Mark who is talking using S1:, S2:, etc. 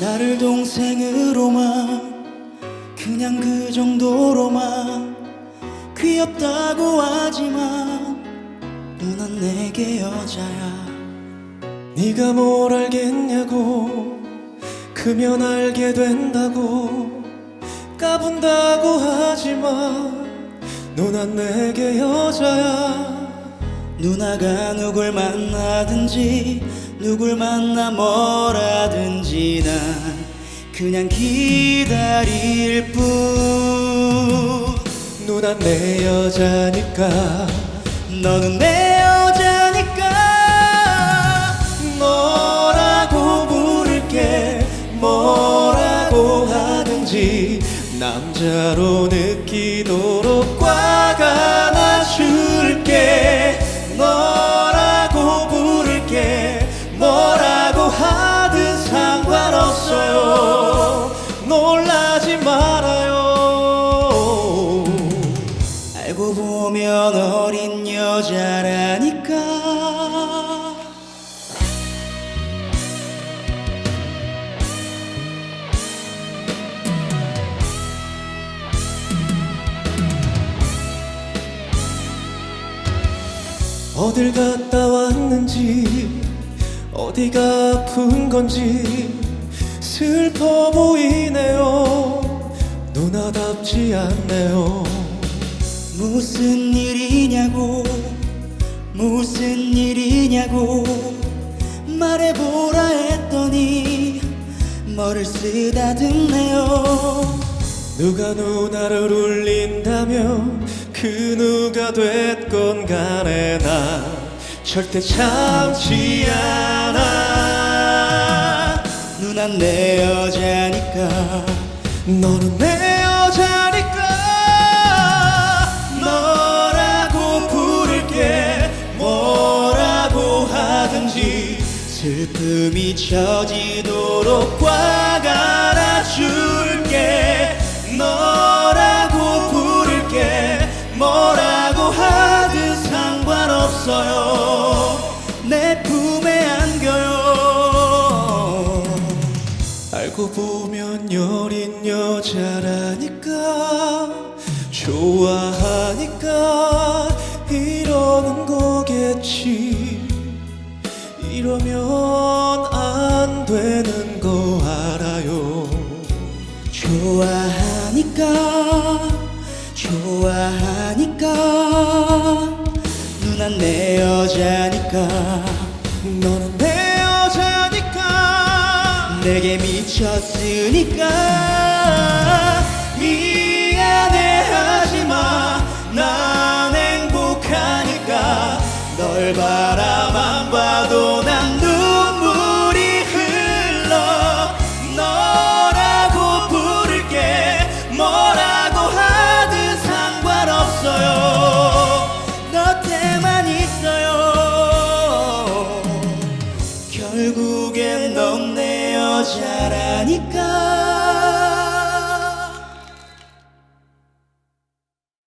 S1: 나를 동생으로만 그냥 그 정도로만 귀엽다고 하지만 누난 내게 여자야.
S2: 네가 뭘 알겠냐고 크면 알게 된다고 까분다고 하지만 누난 내게 여자야
S1: 누나가 누굴 만나든지 누굴 만나 뭐라든지 난 그냥 기다릴 뿐.
S2: 누난 내 여자니까
S1: 너는 내 여자니까.
S2: 너라고 부를게 뭐라고 하든지 남자로 느끼도록
S1: 보면 어린 여자라니까.
S2: 어딜 갔다 왔는지 어디가 아픈 건지 슬퍼 보이네요. 누나답지 않네요
S1: 무슨 일이냐고 무슨 일이냐고 말해보라 했더니 뭐를 쓰다듬네요.
S2: 누가 누나를 울린다면 그 누가 됐건 간에 나 절대 참지 않아.
S1: 누난 내 여자니까.
S2: 너는 내
S1: 슬픔이 젖이도록 꽉 안아줄게.
S2: 너라고 부를게. 뭐라고 하든 상관없어요.
S1: 내 품에 안겨요.
S2: 알고 보면 여린 여자라니까. 좋아하니까 이러는 거겠지 이러면 안 되는 거 알아요.
S1: 좋아하니까 좋아하니까 누난 내 여자니까
S2: 너는 내 여자니까
S1: 내게 미쳤으니까. 미안해하지마 난 행복하니까. 널봐. 여자라니까.